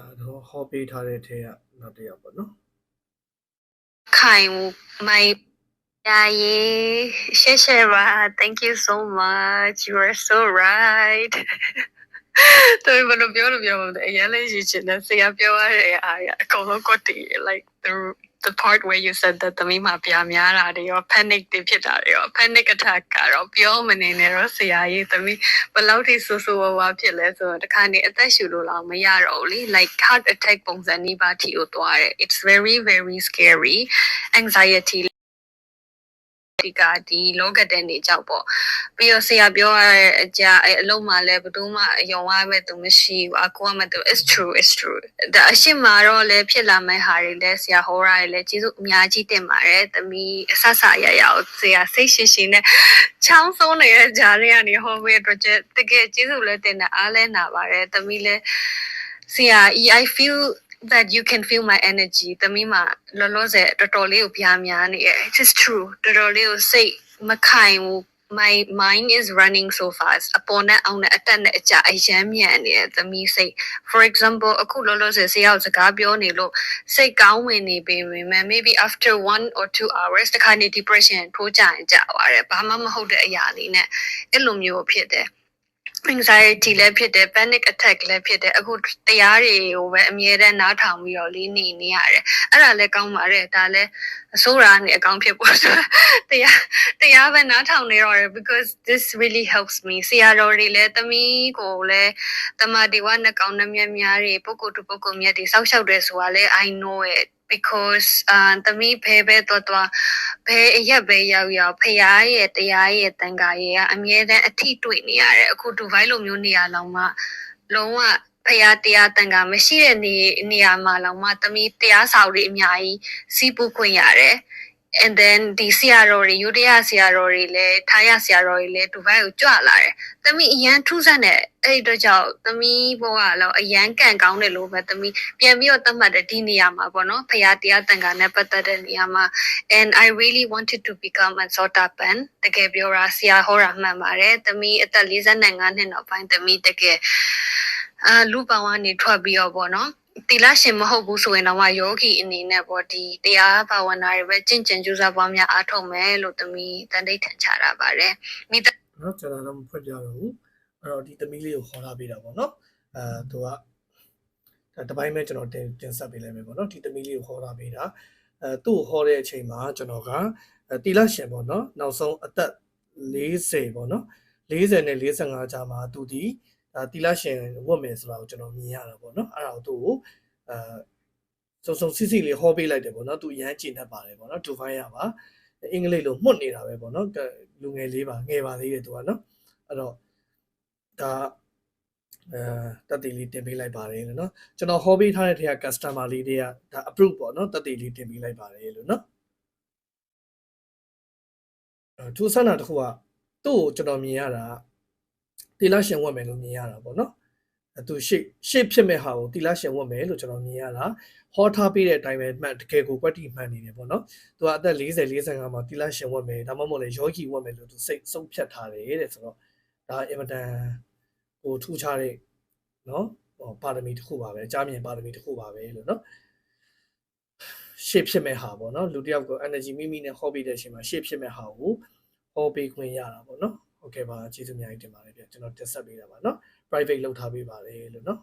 အဲတော့ဟောပေးထားတဲ့ထဲကနောက်တစ်ယောက်ပေါ့နော်ခိုင်မိုင်ယာယေရှေရှေရာ thank you so much you are so right တော်ဘယ်လိုပြောလို့ပြောမှာလဲအရင်လေးရချင်တယ်ဆရာပြောရတဲ့အားရအကုန်လုံးကိုတည် like the the part where you said that သမီးမှာပြာများတာတွေရော panic တွေဖြစ်တာတွေရော panic attack ကတော့ပြောမနေနဲ့တော့ဆရာကြီးသမီးဘယ်လောက်ထိဆူဆူဝါဝါဖြစ်လဲဆိုတော့တခါနေအသက်ရှူလို့လောက်မရတော့ဘူးလေ like heart attack ပုံစံနီးပါးထိကိုသွားတယ် it's very very scary anxiety ဒီကဒီလောကတန်နေကြောက်ပေါ့ပြီးတော့ဆရာပြောရတဲ့အကြအဲအလုံးမှလည်းဘယ်သူမှအယုံရမဲ့သူမရှိဘူးအကူကမဲ့သူ is true is true ဒါအရှိမတော့လည်းဖြစ်လာမဲ့ဟာတွေလည်းဆရာဟောရတယ်လည်းကျေးဇူးအများကြီးတင်ပါတယ်သမီးအဆဆအရရအောင်ဆရာစိတ်ရှိရှိနဲ့ချောင်းဆုံးနေတဲ့ဂျာတွေကနေဟောပေးအတွက်ကျတကယ်ကျေးဇူးလည်းတင်တယ်အားလည်းနာပါတယ်သမီးလည်းဆရာ I feel that you can feel my energy သမီးမှာလောလောဆယ်တော်တော်လေးကိုပြားများနေတယ် it is true တော်တော်လေးကိုစိတ်မခိုင်ဘူး my mind is running so fast အပေါ်နဲ့အောက်နဲ့အတက်နဲ့အကျအယမ်းမြန်နေတယ်သမီးစိတ် for example အခုလောလောဆယ်ဆရာကိုစကားပြောနေလို့စိတ်ကောင်းဝင်နေပေမဲ့ maybe after 1 or 2 hours တခါနေ depression ထိုးကြရင်ကြသွားတယ်ဘာမှမဟုတ်တဲ့အရာလေးနဲ့အဲ့လိုမျိုးဖြစ်တယ် anxiety လည်းဖြစ်တယ် panic attack လည်းဖြစ်တယ်အခုတရားတွေကိုပဲအမြဲတမ်းနားထောင်ပြီးတော့လေးနေနေရတယ်အဲ့ဒါလည်းကောင်းပါတယ်ဒါလည်းအစိုးရနဲ့အကောင့်ဖြစ်ဖို့ဆိုတရားတရားပဲနားထောင်နေတော့တယ် because this really helps me ဆရာတော်တွေလည်းသမီးကိုလည်းတမဒီဝနှကောင်နှမျက်များတွေပုဂ္ဂိုလ်တူပုဂ္ဂိုလ်မြတ်တွေစောက်ရှောက်တယ်ဆိုတာလည်း I know it because အာသမီးဘဲဘဲတော့တော့ဘဲအရက်ပဲရောက်ရောက်ဖရားရဲ့တရားရဲ့တန်ခါရဲ့ကအမြဲတမ်းအထိတွေ့နေရတယ်အခုဒူဘိုင်းလိုမျိုးနေရာလောင်မှလုံးဝဖရားတရားတန်ခါမရှိတဲ့နေနေရာမှာလောင်မှသမီးတရားဆောင်တွေအများကြီးစီးပူးခွင့်ရတယ် and then ဒီဆရာတော်တွေယူတရဆရာတော်တွေလည်းထားရဆရာတော်တွေလည်းဒူဘိုင်းကိုကြွလာတယ်။သမီးအရန်ထူးဆန်းတဲ့အဲ့ဒီတော့ကြောင့်သမီးဘဝကတော့အရန်ကန့်ကောင်းတယ်လို့ပဲသမီးပြန်ပြီးတော့သတ်မှတ်တဲ့ဒီနေရာမှာပေါ့နော်ဖရာတရားတန်ခါနဲ့ပတ်သက်တဲ့နေရာမှာ and I really wanted to become a sotapan တကယ်ပြောတာဆရာဟောတာမှန်ပါတယ်သမီးအသက်45နှစ်နောက်ပိုင်းသမီးတကယ်အာလူပောင်ကနေထွက်ပြီးတော့ပေါ့နော် တီလာရှင်မဟုတ်ဘူးဆိုရင်တော့ယောဂီအနေနဲ့ပေါ့ဒီတရားဘာဝနာတွေပဲကျင့်ကြံကြိုးစားပွားများအားထုတ်မယ်လို့သမီးတန်တိတ်ထန်ချတာပါတယ်မိသားနော်ကျွန်တော်တော့မဖွင့်ပြတော့ဘူးအဲ့တော့ဒီသမီးလေးကိုခေါ်လာပေးတာပေါ့နော်အဲသူကဒါတစ်ပိုင်းပဲကျွန်တော်တင်တင်ဆက်ပေးလိုက်မယ်ပေါ့နော်ဒီသမီးလေးကိုခေါ်လာပေးတာအဲသူ့ကိုခေါ်တဲ့အချိန်မှာကျွန်တော်ကအဲတီလာရှင်ပေါ့နော်နောက်ဆုံးအသက်40ပေါ့နော်40နဲ့45ကြာမှာသူဒီ ဒါတီလာရှင်ဝတ်မယ်ဆိုတာကိုကျွန်တော်မြင်ရတာပေါ့နော်အဲ့ဒါကိုသူ့ကိုအဲစုံစုံစစ်စစ်လေးဟောပေးလိုက်တယ်ပေါ့နော်သူရမ်းကျင်တတ်ပါတယ်ပေါ့နော်ဒူဖိုင်းရပါအင်္ဂလိပ်လိုမှုတ်နေတာပဲပေါ့နော်လူငယ်လေးပါငယ်ပါသေးတယ်သူကနော်အဲ့တော့ဒါအဲတက်တီလေးတင်ပေးလိုက်ပါတယ်လို့နော်ကျွန်တော်ဟောပေးထားတဲ့ထဲက customer လေးတွေကဒါ approve ပေါ့နော်တက်တီလေးတင်ပေးလိုက်ပါတယ်လို့နော်အဲသူဆန္ဒတစ်ခုကသူ့ကိုကျွန်တော်မြင်ရတာ တီလာရှင်ဝတ်မယ်လို့မြင်ရတာပေါ့နော်အဲသူရှေ့ရှေ့ဖြစ်မဲ့ဟာကိုတီလာရှင်ဝတ်မယ်လို့ကျွန်တော်မြင်ရတာဟောထားပေးတဲ့အတိုင်းပဲမှန်တကယ်ကိုကွက်တီမှန်နေတယ်ပေါ့နော်သူကအသက်40 45မှာတီလာရှင်ဝတ်မယ်ဒါမှမဟုတ်လေယောဂီဝတ်မယ်လို့သူစိတ်ဆုံးဖြတ်ထားတယ်တဲ့ဆိုတော့ဒါအင်မတန်ဟိုထူးခြားတဲ့နော်ဟောပါရမီတစ်ခုပါပဲအကြမြင်ပါရမီတစ်ခုပါပဲလို့နော်ရှေ့ဖြစ်မဲ့ဟာပေါ့နော်လူတစ်ယောက်ကို energy မိမိနဲ့ဟောပေးတဲ့အချိန်မှာရှေ့ဖြစ်မဲ့ဟာကိုဟောပေးခွင့်ရတာပေါ့နော် ဟုတ်ကဲ့ပါကျေးဇူးအများကြီးတင်ပါတယ်ဗျကျွန်တော်တက်ဆက်ပေးတာပါနော် private လောက်ထားပေးပါတယ်လို့နော်